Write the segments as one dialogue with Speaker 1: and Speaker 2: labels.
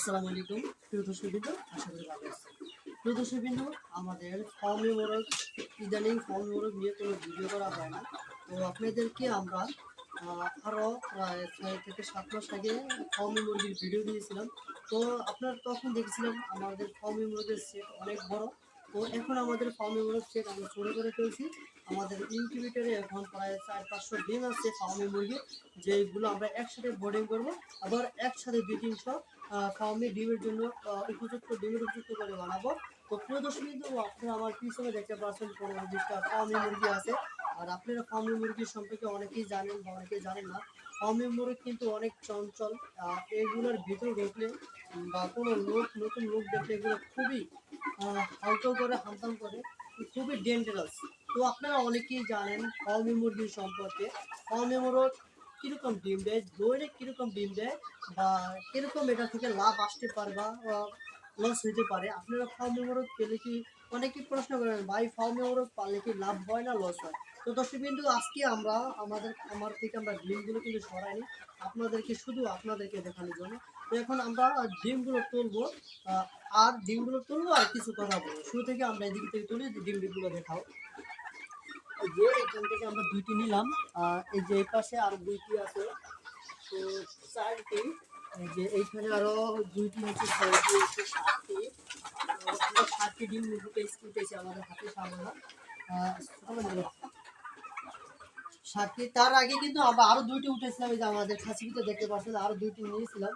Speaker 1: আসসালামু আলাইকুম। প্রিয় দর্শকবৃন্দ, আশা করি ভালো আছেন। প্রিয় দর্শকবৃন্দ, আমাদের ফর্মে মোরগ ইদানিং ফর্মে মোরগ নিয়ে কোনো ভিডিও করা হয় না। তো আপনাদেরকে আমরা আরও প্রায় ছয় থেকে সাত মাস আগে ফর্মে মুরগির ভিডিও দিয়েছিলাম। তো আপনারা তখন দেখেছিলাম আমাদের ফর্মে মুরগের সেট অনেক বড়। তো এখন আমাদের ফার্মে মুরগ সেট আমরা শুরু করে ফেলছি। আমাদের ইনকিউবেটারে এখন প্রায় চার পাঁচশো ডিম আছে ফার্মে মুরগি। যেগুলো আমরা একসাথে বোর্ডিং করব। আবার একসাথে দুই তিনশো ফার্মে ডিমের জন্য উপযুক্ত ডিমের উপযুক্ত করে বানাবো। তো প্রদর্শনী তো আপনারা আমার পিছনে দেখতে পাচ্ছেন, পনেরো বিশটা ফার্মে মুরগি আছে। আর আপনারা ফার্মে মুরগির সম্পর্কে অনেকেই জানেন বা অনেকেই জানেন না। ফার্মে মুরগি কিন্তু অনেক চঞ্চল। এগুলোর ভিতরে ঢুকলে বা কোনো লোক, নতুন লোক দেখলে এগুলো খুবই হালকা করে, হামতাম করে, খুবই ডেঞ্জারাস তো আপনারা অনেকেই জানেন ফার্মে মুরগির সম্পর্কে। ফার্মে মুরগ কীরকম ডিম দেয় দৈনিক কীরকম ডিম দেয় বা কীরকম এটা থেকে লাভ আসতে পারে বা লস হতে পারে। আপনারা ফার্মে মোরগ পেলে কি অনেকেই প্রশ্ন করেন, ভাই ফার্মে মোরগ পারলে কি লাভ হয় না লস হয়? তো দর্শক বিন্দু, আজকে আমরা আমাদের, আমার থেকে আমরা ডিমগুলো কিন্তু সরাইনি। আপনাদেরকে শুধু আপনাদেরকে দেখানোর জন্য। তো এখন আমরা ডিমগুলো তুলবো আর ডিমগুলো তুলবো আর কিছু কথা বলব। শুরু থেকে আমরা এদিক থেকে তুলি ডিম ডিমগুলো দেখাও। যে এখান থেকে আমরা দুইটি নিলাম এই যে এই পাশে আর দুইটি আছে। তো চারটি যে এইখানে আরও দুইটি হচ্ছে ছয়টি হচ্ছে সাতটি। সাতটি তার আগে কিন্তু আরও দুইটি উঠেছিলাম, এই যে আমাদের খাসিতে দেখতে পাচ্ছেন, আরও দুইটি নিয়েছিলাম।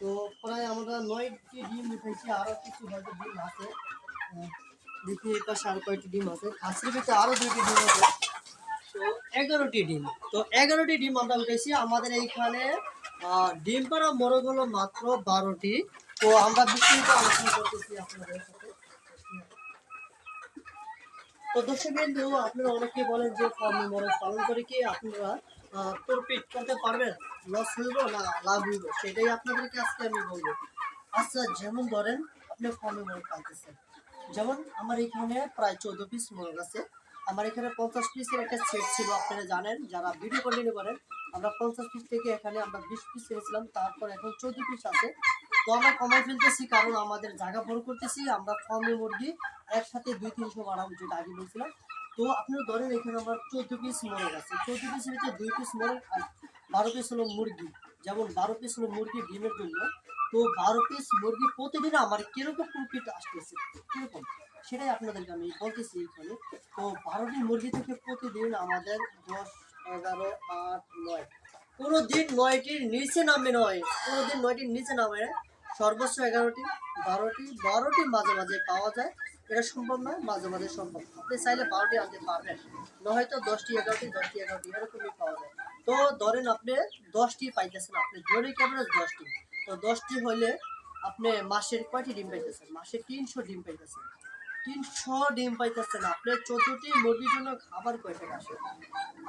Speaker 1: তো প্রায় আমরা নয়টি ডিম উঠেছি, আরও কিছু হয়তো ডিম আছে। দেখি কয়েকটি ডিম আছে। খাসির ভিতরে আরও দুইটি ডিম আছে। তো এগারোটি ডিম। তো এগারোটি ডিম আমরা উঠেছি। আমাদের এইখানে ডিম পাড়া মোরগ হলো মাত্র বারোটি। তো আমরা বিস্তারিত আলোচনা করতেছি আপনাদের সাথে। তো দর্শক বিন্দু, আপনারা অনেকে বলেন যে ফার্মে মোরগ পালন করে কি আপনারা প্রফিট করতে পারবেন? লস হইব না লাভ হইব সেটাই আপনাদেরকে আজকে আমি বলব। আচ্ছা যেমন ধরেন আপনি ফার্মে মোরগ পালতেছেন যেমন আমার এখানে প্রায় চোদ্দ পিস মোরগ আছে। আমার এখানে পঞ্চাশ পিসের একটা সেট ছিল, আপনারা জানেন। যারা ভিডিও কন্টিনিউ করেন আমরা পঞ্চাশ পিস থেকে এখানে আমরা বিশ পিস ছেড়েছিলাম তারপর এখন চোদ্দ পিস আছে। তো আমরা কমাই ফেলতেছি, কারণ আমাদের জায়গা বড় করতেছি, আমরা ফার্মে মুরগি একসাথে দুই তিনশো বাড়াবো যেটা আগে বলছিলাম। তো আপনারা ধরেন এখানে আমার চোদ্দ পিস মোরগ আছে। চোদ্দ পিসের ভিতরে দুই পিস মোরগ আর বারো পিস হলো মুরগি। যেমন বারো পিস হলো মুরগি ডিমের জন্য, তো বারো পিস মুরগি প্রতিদিন আমার কীরকম প্রফিট আসতেছে? কীরকম? সেটাই আপনাদেরকে আমি বলতেছি এখানে। তো বারোটি মুরগি থেকে প্রতিদিন আমাদের দশ, এগারো, আট, নয়। কোনো দিন নয়টির নিচে নামে নয়। কোনো দিন নয়টির নিচে নামে না। সর্বোচ্চ এগারোটি, বারোটি বারোটি মাঝে মাঝে পাওয়া যায়। এটা সম্ভব নয়, মাঝে মাঝে সম্ভব। আপনি চাইলে বারোটি আনতে পারবেন। নয়তো দশটি এগারোটি দশটি এগারোটি, এরকমই পাওয়া যায়। তো ধরেন আপনি দশটি পাইতেছেন, আপনি দৈনিক অ্যাভারেজ দশটি? তো দশটি হলে আপনি মাসের কয়টি ডিম পাইতেছেন? মাসে তিনশো ডিম পাইতেছেন। তিনশো ডিম পাইতেছেন। আপনি চোদ্দটি মুরগির জন্য খাবার কয় টাকা আসে?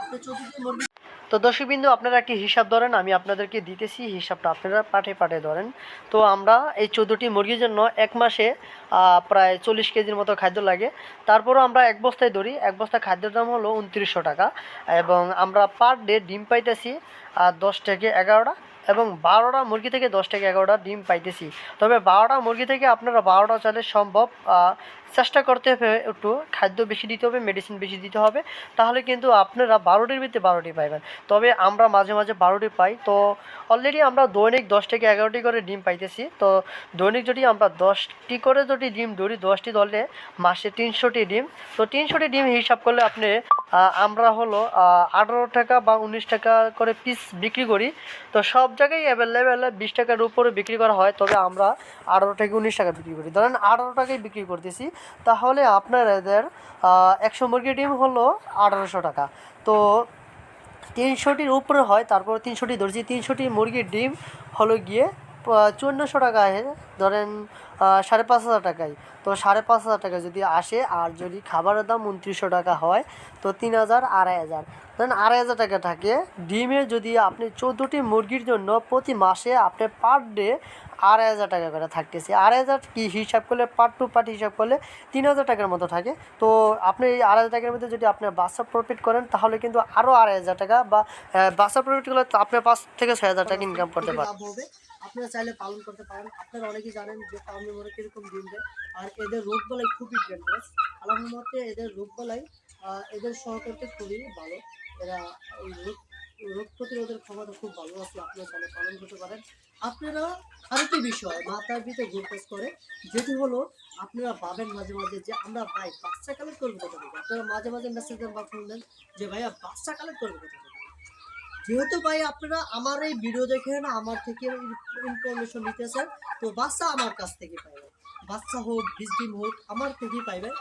Speaker 1: আপনি চোদ্দটি মুরগি তো দর্শকবিন্দু, আপনারা একটি হিসাব ধরেন, আমি আপনাদেরকে দিতেছি, হিসাবটা আপনারা পাঠে পাঠে ধরেন। তো আমরা এই চোদ্দোটি মুরগির জন্য এক মাসে প্রায় চল্লিশ কেজির মতো খাদ্য লাগে। তারপরও আমরা এক বস্তায় ধরি, এক বস্তা খাদ্যের দাম হলো উনত্রিশশো টাকা। এবং আমরা পার ডে ডিম পাইতেছি দশ থেকে এগারোটা। এবং বারোটা মুরগি থেকে দশ থেকে এগারোটা ডিম পাইতেছি। তবে বারোটা মুরগি থেকে আপনারা বারোটা চাইলে সম্ভব চেষ্টা করতে হবে একটু খাদ্য বেশি দিতে হবে মেডিসিন বেশি দিতে হবে, তাহলে কিন্তু আপনারা বারোটির ভিতরে বারোটি পাইবেন। তবে আমরা মাঝে মাঝে বারোটি পাই, তো অলরেডি আমরা দৈনিক দশ থেকে এগারোটি করে ডিম পাইতেছি। তো দৈনিক যদি আমরা দশটি করে যদি ডিম ধরি, দশটি ধরলে মাসে তিনশোটি ডিম। তো তিনশোটি ডিম হিসাব করলে আপনি আমরা হলো আঠারো টাকা বা উনিশ টাকা করে পিস বিক্রি করি। তো সব জায়গায় অ্যাভেলেবেল বিশ টাকার উপরে বিক্রি করা হয়, তবে আমরা আঠারো থেকে উনিশ টাকা বিক্রি করি। ধরেন আঠারো টাকায় বিক্রি করতেছি, তাহলে আপনাদের একশো মুরগির ডিম হলো আঠারোশো টাকা। তো তিনশোটির উপরে হয়, তারপর তিনশোটি ধরছি, তিনশোটি মুরগির ডিম হলো গিয়ে চুয়ান্নশো টাকায়, ধরেন সাড়ে পাঁচ হাজার টাকায়। তো সাড়ে পাঁচ হাজার টাকা যদি আসে, আর যদি খাবারের দাম উনত্রিশশো টাকা হয়, তো তিন হাজার আড়াই হাজার। ধরেন, আড়াই হাজার টাকা থাকে। ডিমে যদি আপনি চোদ্দোটি মুরগির জন্য প্রতি মাসে আপনি পার ডে আড়াই হাজার টাকা করে থাকতেছে। আড়াই হাজার কি হিসাব করলে পার্ট টু পার্ট হিসাব করলে তিন হাজার টাকার মতো থাকে। তো আপনি এই আড়াই হাজার টাকার মধ্যে যদি আপনি বাচ্চা প্রফিট করেন, তাহলে কিন্তু আরও আড়াই হাজার টাকা বা বাচ্চা প্রফিট করলে আপনার পাঁচ থেকে ছয় হাজার টাকা ইনকাম করতে হবে আপনারা চাইলে পালন করতে পারেন। আপনারা অনেকেই জানেন যে ফার্মি মোরগ কীরকম ডিম দেয়। আর এদের রোগ বলাই খুবই ডেঞ্জারাস আল্লাহর মতে এদের রোগ বলাই এদের সহকর্তে খুবই ভালো। এরা এই রোগ রোগ প্রতিরোধের ক্ষমতা খুব ভালো আছে। আপনারা চাইলে পালন করতে পারেন। আপনারা আরেকটি বিষয়, মাথার ভিতরে ঘুরপাস করে। যেটি হলো, আপনারা ভাবেন মাঝে মাঝে যে আমরা ভাই বাচ্চা কালেক্ট করব কোথা থেকে? আপনারা মাঝে মাঝে মেসেজ দেন বা দেন যে, ভাইয়া, বাচ্চা কালেক্ট করব কোথা থেকে? যেহেতু ভাই আপনারা আমার এই ভিডিও দেখে না আমার থেকে ইনফরমেশন নিতেছেন, তো বাচ্চা আমার কাছ থেকে পাইবেন। বাচ্চা হোক বীজ ডিম হোক, আমার থেকেই পাইবেন।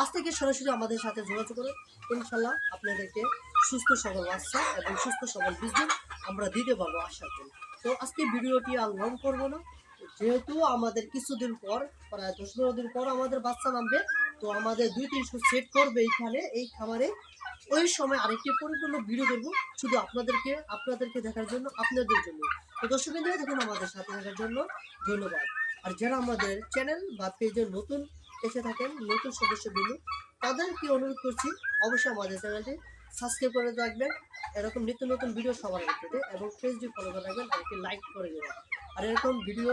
Speaker 1: আজ থেকে সরাসরি আমাদের সাথে যোগাযোগ করে ইনশাল্লাহ আপনাদেরকে সুস্থ, সবল বাচ্চা এবং সুস্থ, সবল বীজ ডিম আমরা দিতে পারব আশা করি। তো আজকে ভিডিওটি আর লং করব না। যেহেতু আমাদের কিছুদিন পর, প্রায় দশ পনেরো দিন পর আমাদের বাচ্চা নামবে, তো আমাদের দুই তিনশো সেট করবে এইখানে, এই খামারে। ওই সময় আরেকটি পরিপূর্ণ ভিডিও করব শুধু আপনাদেরকে আপনাদেরকে দেখার জন্য, আপনাদের জন্য। তো দর্শক বিন্দু, দেখুন আমাদের সাথে থাকার জন্য ধন্যবাদ। আর যারা আমাদের চ্যানেল বা পেজে নতুন এসে থাকেন, নতুন সদস্য বিন্দু, তাদেরকে অনুরোধ করছি, অবশ্যই আমাদের চ্যানেলটি সাবস্ক্রাইব করে রাখবেন। এরকম নিত্য নতুন ভিডিও সবার পেতে, এবং ফেসবুক ফলো করে রাখবেন লাইক করে দেবেন। আর এরকম ভিডিও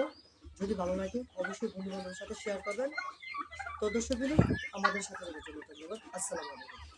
Speaker 1: যদি ভালো লাগে, অবশ্যই বন্ধু বান্ধবের সাথে শেয়ার করবেন। তো দর্শক আমাদের সাথে ধন্যবাদ। আসসালামু আলাইকুম।